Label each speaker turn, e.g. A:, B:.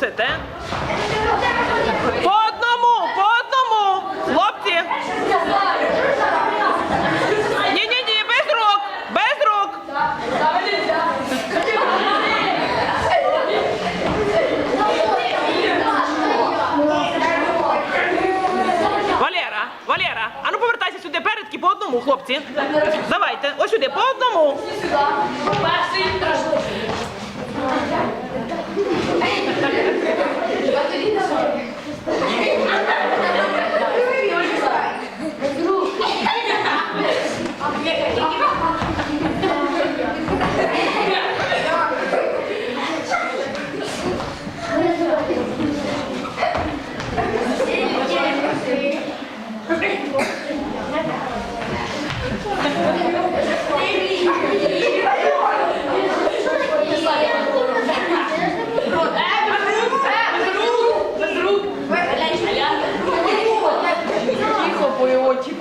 A: трусите? По одному, по одному, хлопці. Ні, ні, ні, без рук, без рук. Валера, Валера, а ну повертайся сюди передки по одному, хлопці. Давайте, ось сюди, по одному.
B: 我以为我去